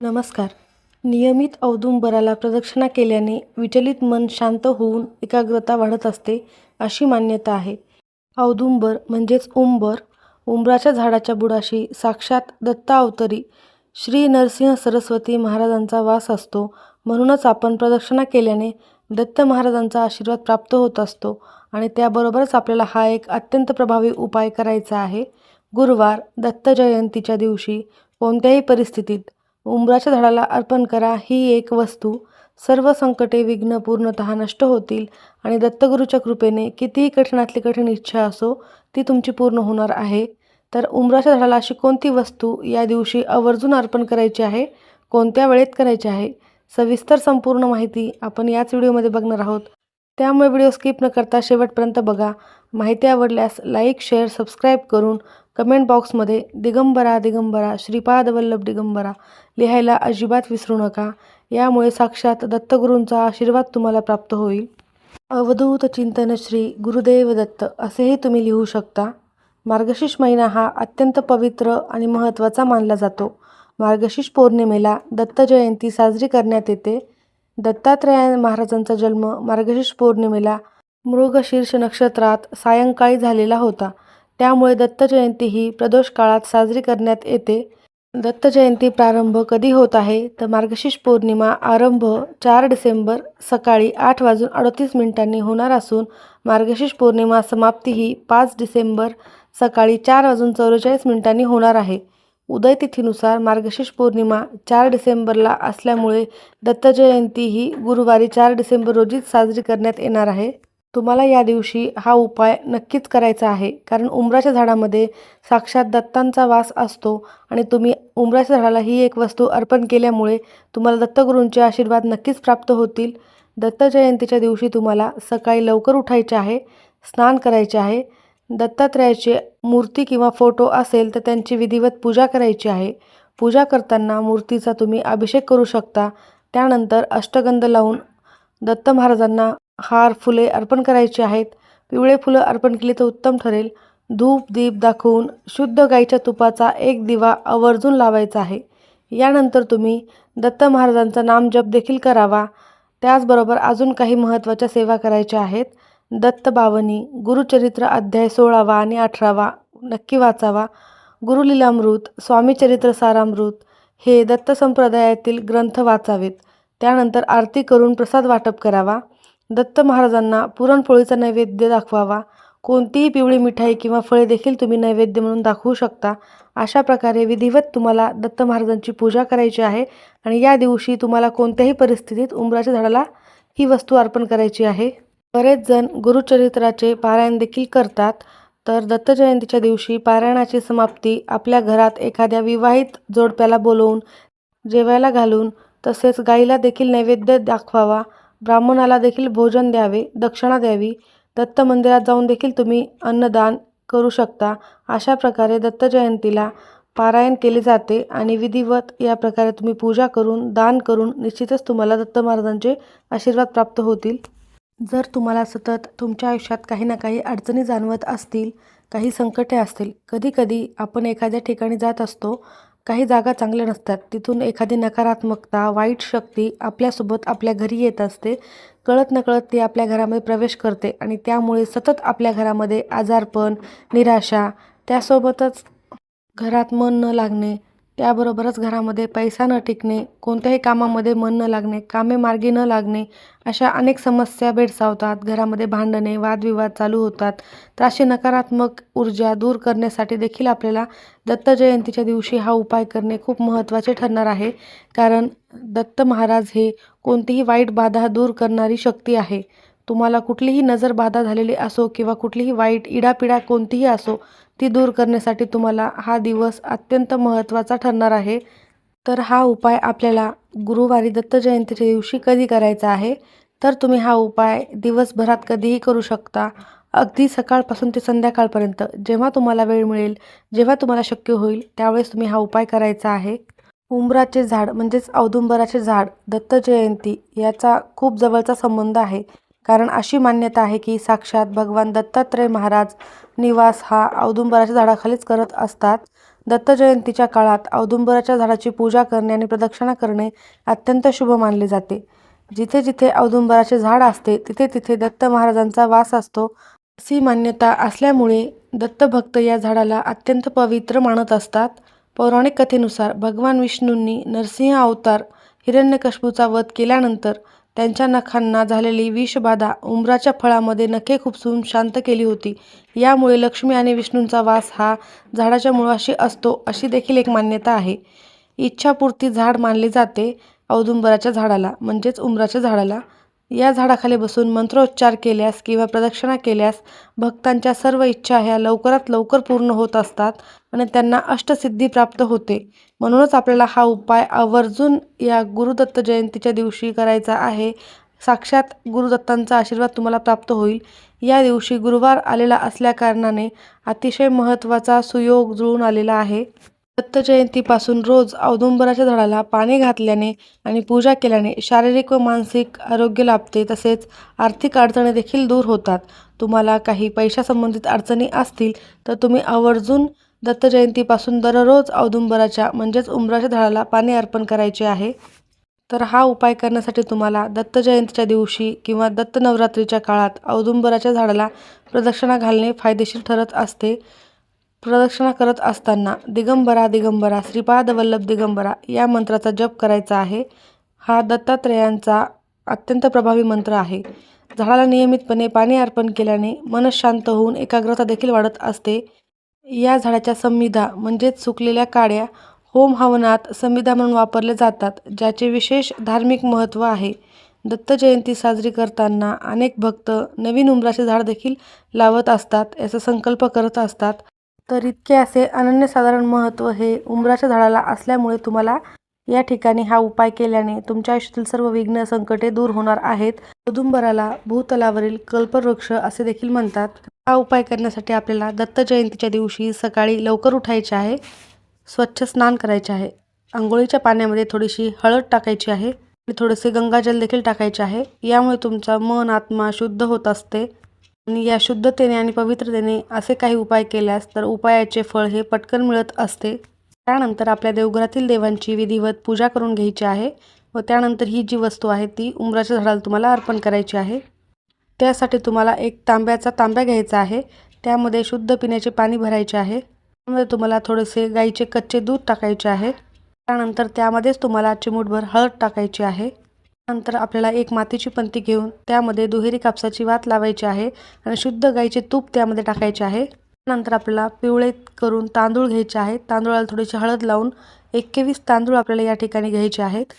नमस्कार. नियमित औदुंबराला प्रदक्षिणा केल्याने विचलित मन शांत होऊन एकाग्रता वाढत असते अशी मान्यता आहे. औदुंबर म्हणजेच उंबर उंबराच्या झाडाच्या बुडाशी साक्षात दत्तावतरी श्री नरसिंह सरस्वती महाराजांचा वास असतो. म्हणूनच आपण प्रदक्षिणा केल्याने दत्त महाराजांचा आशीर्वाद प्राप्त होत असतो आणि त्याबरोबरच आपल्याला हा एक अत्यंत प्रभावी उपाय करायचा आहे. गुरुवार दत्त जयंतीच्या दिवशी कोणत्याही परिस्थितीत उंबराच्या झाडाला अर्पण करा. ही एक वस्तू. सर्व संकटे विघ्न पूर्णतः नष्ट होतील आणि दत्तगुरूच्या कृपेने कितीही कठीणातली कठीण इच्छा असो ती तुमची पूर्ण होणार आहे. तर उंबराच्या झाडाला अशी कोणती वस्तू या दिवशी आवर्जून अर्पण करायची आहे? कोणत्या वेळेत करायची आहे? सविस्तर संपूर्ण माहिती आपण याच व्हिडिओमध्ये बघणार आहोत. त्यामुळे व्हिडिओ स्किप न करता शेवटपर्यंत बघा. माहिती आवडल्यास लाईक शेअर सबस्क्राईब करून कमेंट बॉक्समध्ये दिगंबरा दिगंबरा श्रीपाद वल्लभ दिगंबरा लिहायला अजिबात विसरू नका. यामुळे साक्षात दत्तगुरूंचा आशीर्वाद तुम्हाला प्राप्त होईल. अवधूत चिंतन श्री गुरुदेव दत्त असेही तुम्ही लिहू शकता. मार्गशीर्ष महिना हा अत्यंत पवित्र आणि महत्त्वाचा मानला जातो. मार्गशीर्ष पौर्णिमेला दत्त जयंती साजरी करण्यात येते. दत्तात्रय महाराजांचा जन्म मार्गशीर्ष पौर्णिमेला मृगशीर्ष नक्षत्रात सायंकाळी झालेला होता. त्यामुळे दत्त जयंती ही प्रदोष काळात साजरी करण्यात येते. दत्त जयंती प्रारंभ कधी होत आहे? तर मार्गशीर्ष पौर्णिमा आरंभ चार डिसेंबर सकाळी आठ वाजून अडतीस मिनिटांनी होणार असून मार्गशीर्ष पौर्णिमा समाप्ती ही पाच डिसेंबर सकाळी चार वाजून चौवेचाळीस मिनिटांनी होणार आहे. उदय तिथीनुसार मार्गशीर्ष पौर्णिमा चार डिसेंबरला असल्यामुळे दत्त जयंती ही गुरुवारी चार डिसेंबर रोजीच साजरी करण्यात येणार आहे. तुम्हाला या दिवशी हा उपाय नक्कीच करायचा आहे. कारण उंबराच्या झाडामध्ये साक्षात दत्तांचा वास असतो आणि तुम्ही उंबराच्या झाडाला ही एक वस्तू अर्पण केल्यामुळे तुम्हाला दत्तगुरूंचे आशीर्वाद नक्कीच प्राप्त होतील. दत्त जयंतीच्या दिवशी तुम्हाला सकाळी लवकर उठायचे आहे स्नान करायचे आहे. दत्तात्रयाची मूर्ती किंवा फोटो असेल तर त्यांची विधिवत पूजा करायची आहे. पूजा करताना मूर्तीचा तुम्ही अभिषेक करू शकता. त्यानंतर अष्टगंध लावून दत्त महाराजांना हार फुले अर्पण करायची आहेत. पिवळे फुलं अर्पण केली तर उत्तम ठरेल. धूप दीप दाखवून शुद्ध गाईच्या तुपाचा एक दिवा आवर्जून लावायचा आहे. यानंतर तुम्ही दत्त महाराजांचा नामजप देखील करावा. त्याचबरोबर अजून काही महत्त्वाच्या सेवा करायच्या आहेत. दत्त बावनी गुरुचरित्र अध्याय सोळावा आणि अठरावा नक्की वाचावा. गुरुलीलामृत स्वामीचरित्र सारामृत हे दत्त संप्रदायातील ग्रंथ वाचावेत. त्यानंतर आरती करून प्रसाद वाटप करावा. दत्त महाराजांना पुरणपोळीचा नैवेद्य दाखवावा. कोणतीही पिवळी मिठाई किंवा फळे देखील तुम्ही नैवेद्य म्हणून दाखवू शकता. अशा प्रकारे विधिवत तुम्हाला दत्त महाराजांची पूजा करायची आहे आणि या दिवशी तुम्हाला कोणत्याही परिस्थितीत उंबराच्या झाडाला ही वस्तू अर्पण करायची आहे. बरेच जण गुरुचरित्राचे पारायण देखील करतात. तर दत्त जयंतीच्या दिवशी पारायणाची समाप्ती आपल्या घरात एखाद्या विवाहित जोडप्याला बोलवून जेवायला घालून तसेच गाईला देखील नैवेद्य दाखवावा. ब्राह्मणाला देखील भोजन द्यावे दक्षिणा द्यावी. दत्त मंदिरात जाऊन देखील तुम्ही अन्नदान करू शकता. अशा प्रकारे दत्त जयंतीला पारायण केले जाते आणि विधिवत या प्रकारे तुम्ही पूजा करून दान करून निश्चितच तुम्हाला दत्त महाराजांचे आशीर्वाद प्राप्त होतील. जर तुम्हाला सतत तुमच्या आयुष्यात काही ना काही अडचणी जाणवत असतील काही संकटे असतील कधीकधी आपण एखाद्या ठिकाणी जात असतो काही जागा चांगल्या नसतात. तिथून एखादी नकारात्मकता वाईट शक्ती आपल्यासोबत आपल्या घरी येत असते. कळत नकळत ती आपल्या घरामध्ये प्रवेश करते आणि त्यामुळे सतत आपल्या घरामध्ये आजारपण निराशा त्यासोबतच घरात मन न लागणे त्याबरोबरच घरामध्ये पैसा न टिकणे कोणत्याही कामामध्ये मन न लागणे कामे मार्गी न लागणे अशा अनेक समस्या भेडसावतात. घरामध्ये भांडणे वादविवाद चालू होतात. तर अशी नकारात्मक ऊर्जा दूर करण्यासाठी देखील आपल्याला दत्त जयंतीच्या दिवशी हा उपाय करणे खूप महत्त्वाचे ठरणार आहे. कारण दत्त महाराज हे कोणतीही वाईट बाधा दूर करणारी शक्ती आहे. तुम्हाला कुठलीही नजर बाधा झालेली असो किंवा कुठलीही वाईट इडापिडा कोणतीही असो ती दूर करण्यासाठी तुम्हाला हा दिवस अत्यंत महत्त्वाचा ठरणार आहे. तर हा उपाय आपल्याला गुरुवारी दत्त जयंतीच्या दिवशी कधी करायचा आहे? तर तुम्ही हा उपाय दिवसभरात कधीही करू शकता. अगदी सकाळपासून ते संध्याकाळपर्यंत जेव्हा तुम्हाला वेळ मिळेल जेव्हा तुम्हाला शक्य होईल त्यावेळेस तुम्ही हा उपाय करायचा आहे. उंबराचे झाड म्हणजेच औदुंबराचे झाड दत्त जयंती याचा खूप जवळचा संबंध आहे. कारण अशी मान्यता आहे की साक्षात भगवान दत्तात्रय महाराज निवास हा औदुंबराच्या झाडाखालीच करत असतात. दत्त जयंतीच्या काळात औदुंबराच्या झाडाची पूजा करणे आणि प्रदक्षिणा करणे अत्यंत शुभ मानले जाते. जिथे जिथे औदुंबराचे झाड असते तिथे तिथे दत्त महाराजांचा वास असतो. अशी मान्यता असल्यामुळे दत्तभक्त या झाडाला अत्यंत पवित्र मानत असतात. पौराणिक कथेनुसार भगवान विष्णूंनी नरसिंह अवतार हिरण्यकश्पूचा वध केल्यानंतर त्यांच्या नखांना झालेली विषबाधा उंबराच्या फळामध्ये नखे खुपसून शांत केली होती. यामुळे लक्ष्मी आणि विष्णूंचा वास हा झाडाच्या मुळाशी असतो अशी देखील एक मान्यता आहे. इच्छापूर्ती झाड मानले जाते औदुंबराच्या झाडाला म्हणजेच उंबराच्या झाडाला. या झाडाखाली बसून मंत्रोच्चार केल्यास किंवा प्रदक्षिणा केल्यास भक्तांच्या सर्व इच्छा ह्या लवकरात लवकर पूर्ण होत असतात आणि त्यांना अष्टसिद्धी प्राप्त होते. म्हणूनच आपल्याला हा उपाय आवर्जून या गुरुदत्त जयंतीच्या दिवशी करायचा आहे. साक्षात गुरुदत्तांचा आशीर्वाद तुम्हाला प्राप्त होईल. या दिवशी गुरुवार आलेला असल्याकारणाने अतिशय महत्त्वाचा सुयोग जुळून आलेला आहे. दत्तजयंतीपासून रोज औदुंबराच्या झाडाला पाणी घातल्याने आणि पूजा केल्याने शारीरिक व मानसिक आरोग्य लाभते तसेच आर्थिक अडचणी देखील दूर होतात. तुम्हाला काही पैशासंबंधित अडचणी असतील तर तुम्ही आवर्जून दत्तजयंतीपासून दररोज औदुंबराच्या म्हणजेच उंबराच्या झाडाला पाणी अर्पण करायचे आहे. तर हा उपाय करण्यासाठी तुम्हाला दत्त जयंतीच्या दिवशी किंवा दत्त नवरात्रीच्या काळात औदुंबराच्या झाडाला प्रदक्षिणा घालणे फायदेशीर ठरत असते. प्रदक्षिणा करत असताना दिगंबरा दिगंबरा श्रीपाद वल्लभ दिगंबरा या मंत्राचा जप करायचा आहे. हा दत्तात्रेयांचा अत्यंत प्रभावी मंत्र आहे. झाडाला नियमितपणे पाणी अर्पण केल्याने मन शांत होऊन एकाग्रता देखील वाढत असते. या झाडाच्या संविधा म्हणजेच सुकलेल्या काड्या होम हवनात संविधा म्हणून वापरले जातात ज्याचे विशेष धार्मिक महत्त्व आहे. दत्त जयंती साजरी करताना अनेक भक्त नवीन उमराचे झाड देखील लावत असतात याचा संकल्प करत असतात. तर इतके असे अनन्यसाधारण महत्त्व हे उंबराच्या झाडाला असल्यामुळे तुम्हाला या ठिकाणी हा उपाय केल्याने तुमच्या आयुष्यातील सर्व विघ्न संकटे दूर होणार आहेत. औदुंबराला भूतलावरील कल्पवृक्ष असे देखील म्हणतात. हा उपाय करण्यासाठी आपल्याला दत्त जयंतीच्या दिवशी सकाळी लवकर उठायचे आहे. स्वच्छ स्नान करायचे आहे. आंघोळीच्या पाण्यामध्ये थोडीशी हळद टाकायची आहे. आणि थोडेसे गंगाजल देखील टाकायचे आहे. यामुळे तुमचा मन आत्मा शुद्ध होत असते. आणि या शुद्धतेने आणि पवित्रतेने असे काही उपाय केल्यास तर उपायाचे फळ हे पटकन मिळत असते. त्यानंतर आपल्या देवघरातील देवांची विधिवत पूजा करून घ्यायची आहे व त्यानंतर ही जी वस्तू आहे ती उंबराच्या झाडाला तुम्हाला अर्पण करायची आहे. त्यासाठी तुम्हाला एक तांब्याचा तांब्या घ्यायचा आहे. त्यामध्ये शुद्ध पिण्याचे पाणी भरायचे आहे. त्यामध्ये तुम्हाला थोडेसे गाईचे कच्चे दूध टाकायचे आहे. त्यानंतर त्यामध्येच तुम्हाला चिमूटभर हळद टाकायची आहे. नंतर आपल्याला एक मातीची पंती घेऊन त्यामध्ये दुहेरी कापसाची वात लावायची आहे आणि शुद्ध गाईचे तूप त्यामध्ये टाकायचे आहे. नंतर आपल्याला पिवळे करून तांदूळ घ्यायचे आहेत तांदूळाला थोडीशी हळद लावून एक्केवीस तांदूळ आपल्याला या ठिकाणी घ्यायचे आहेत.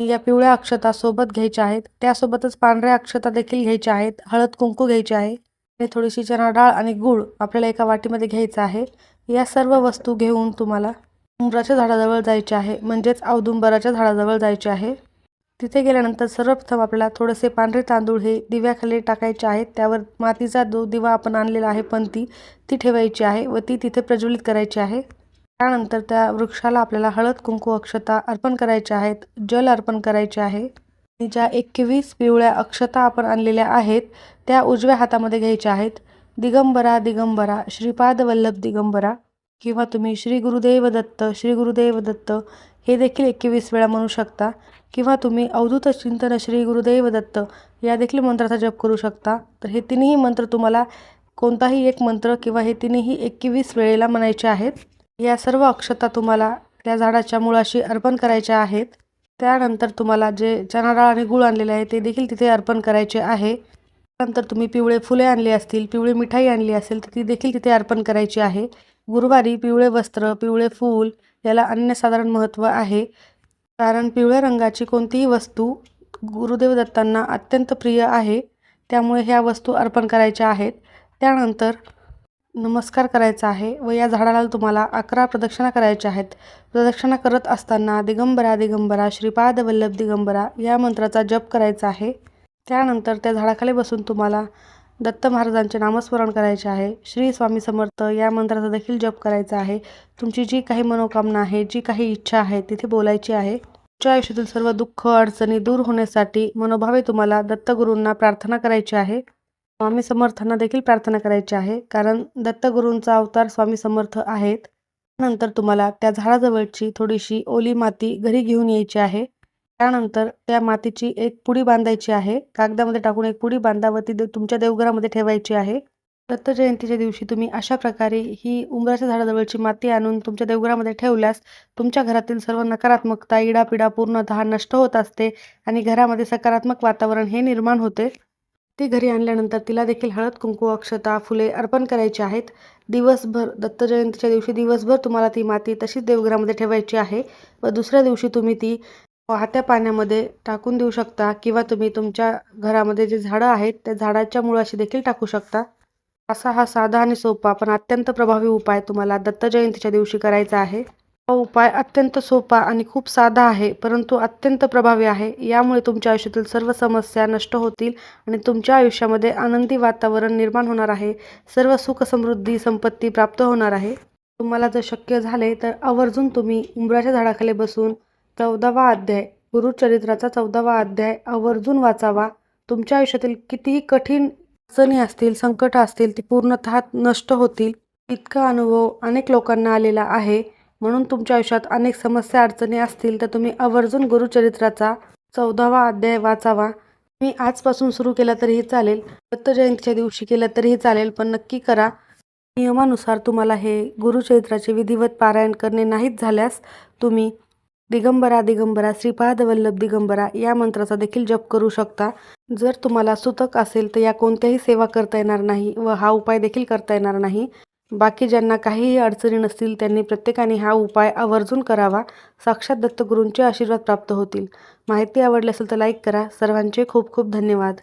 या पिवळ्या अक्षता सोबत घ्यायच्या आहेत. त्यासोबतच पांढऱ्या अक्षता देखील घ्यायच्या आहेत. हळद कुंकू घ्यायचे आहे. आणि थोडीशी चणा डाळ आणि गूळ आपल्याला एका वाटीमध्ये घ्यायचं आहे. या सर्व वस्तू घेऊन तुम्हाला उंबराच्या झाडाजवळ जायचे आहे. म्हणजेच औदुंबराच्या झाडाजवळ जायचे आहे. तिथे गेल्यानंतर सर्वप्रथम आपल्याला थोडेसे पांढरे तांदूळ हे दिव्याखाली टाकायचे आहेत. त्यावर मातीचा जो दिवा आपण आणलेला आहे पंती ती ठेवायची आहे व ती तिथे प्रज्वलित करायची आहे. त्यानंतर त्या वृक्षाला आपल्याला हळद कुंकू अक्षता अर्पण करायच्या आहेत जल अर्पण करायचे आहे. आणि ज्या एकवीस पिवळ्या अक्षता आपण आणलेल्या आहेत त्या उजव्या हातामध्ये घ्यायच्या आहेत. दिगंबरा दिगंबरा श्रीपाद वल्लभ दिगंबरा किंवा तुम्ही श्री गुरुदेव दत्त श्री गुरुदेव दत्त हे देखील एकवीस वेळा म्हणू शकता. किंवा तुम्ही अवधूत चिंतन श्री गुरुदेव दत्त या देखील मंत्राचा जप करू शकता. तर हे तिन्ही मंत्र तुम्हाला कोणताही एक मंत्र किंवा हे तिन्ही एकवीस वेळेला म्हणायचे आहेत. या सर्व अक्षता तुम्हाला त्या झाडाच्या मुळाशी अर्पण करायच्या आहेत. त्यानंतर तुम्हाला जे चणा डाळ आणि गूळ आणलेले आहे ते देखील तिथे अर्पण करायचे आहे. नंतर तुम्ही पिवळे फुले आणली असतील पिवळी मिठाई आणली असेल तर ती देखील तिथे अर्पण करायची आहे. गुरुवारी पिवळे वस्त्र पिवळे फूल याला अन्यसाधारण महत्त्व आहे. कारण पिवळ्या रंगाची कोणतीही वस्तू गुरुदेव दत्तांना अत्यंत प्रिय आहे. त्यामुळे ह्या वस्तू अर्पण करायच्या आहेत. त्यानंतर नमस्कार करायचा आहे व या झाडाला तुम्हाला अकरा प्रदक्षिणा करायच्या आहेत. प्रदक्षिणा करत असताना दिगंबरा दिगंबरा श्रीपाद वल्लभ दिगंबरा या मंत्राचा जप करायचा आहे. त्यानंतर त्या झाडाखाली बसून तुम्हाला दत्त महाराजांचे नामस्मरण करायचे आहे. श्री स्वामी समर्थ या मंत्राचा देखील जप करायचा आहे. तुमची जी काही मनोकामना आहे जी काही इच्छा आहे तिथे बोलायची आहे. तुमच्या आयुष्यातील सर्व दुःख अडचणी दूर होण्यासाठी मनोभावे तुम्हाला दत्तगुरूंना प्रार्थना करायची आहे. स्वामी समर्थांना देखील प्रार्थना करायची आहे. कारण दत्तगुरूंचा अवतार स्वामी समर्थ आहेत. नंतर तुम्हाला त्या झाडाजवळची थोडीशी ओली माती घरी घेऊन यायची आहे. त्यानंतर त्या मातीची एक पुडी बांधायची आहे. कागदामध्ये टाकून एक पुडी बांधा व ती तुमच्या देवघरामध्ये ठेवायची आहे. दत्त जयंतीच्या दिवशी तुम्ही अशा प्रकारे ही उंबराच्या झाडाजवळची माती आणून तुमच्या देवघरामध्ये ठेवल्यास तुमच्या घरातील सर्व नकारात्मकता इडापिडा पूर्णतः नष्ट होत असते आणि घरामध्ये सकारात्मक वातावरण हे निर्माण होते. ती घरी आणल्यानंतर तिला देखील हळद कुंकू अक्षता फुले अर्पण करायची आहेत. दिवसभर दत्त जयंतीच्या दिवशी दिवसभर तुम्हाला ती माती तशीच देवघरामध्ये ठेवायची आहे व दुसऱ्या दिवशी तुम्ही ती वाहत्या पाण्यामध्ये टाकून देऊ शकता किंवा तुम्ही तुमच्या घरामध्ये जे झाडं आहेत त्या झाडाच्या मुळाशी देखील टाकू शकता. असा हा साधा आणि सोपा पण अत्यंत प्रभावी उपाय तुम्हाला दत्त जयंतीच्या दिवशी करायचा आहे. हा उपाय अत्यंत सोपा आणि खूप साधा आहे परंतु अत्यंत प्रभावी आहे. यामुळे तुमच्या आयुष्यातील सर्व समस्या नष्ट होतील आणि तुमच्या आयुष्यामध्ये आनंदी वातावरण निर्माण होणार आहे. सर्व सुख समृद्धी संपत्ती प्राप्त होणार आहे. तुम्हाला जर शक्य झाले तर आवर्जून तुम्ही उंबराच्या झाडाखाली बसून चौदावा अध्याय. गुरुचरित्राचा चौदावा अध्याय. आवर्जून वाचावा. तुमच्या आयुष्यातील कितीही कठीण अडचणी असतील संकट असतील ती पूर्णतः नष्ट होतील. इतका अनुभव अनेक लोकांना आलेला आहे. म्हणून तुमच्या आयुष्यात अनेक समस्या अडचणी असतील तर तुम्ही आवर्जून गुरुचरित्राचा चौदावा अध्याय वाचावा. मी आजपासून सुरू केला तरीही चालेल. दत्त जयंतीच्या दिवशी केलं तरीही चालेल पण नक्की करा. नियमानुसार तुम्हाला हे गुरुचरित्राचे विधिवत पारायण करणे नाहीच झाल्यास तुम्ही दिगंबरा दिगंबरा श्रीपाद वल्लभ दिगंबरा या मंत्राचा देखील जप करू शकता. जर तुम्हाला सुतक असेल तर या कोणत्याही सेवा करता येणार नाही व हा उपाय देखील करता येणार नाही. बाकी ज्यांना काहीही अडचणी नसतील त्यांनी प्रत्येकाने हा उपाय आवर्जून करावा. साक्षात दत्तगुरूंचे आशीर्वाद प्राप्त होतील. माहिती आवडली असेल तर लाईक करा. सर्वांचे खूप खूप धन्यवाद.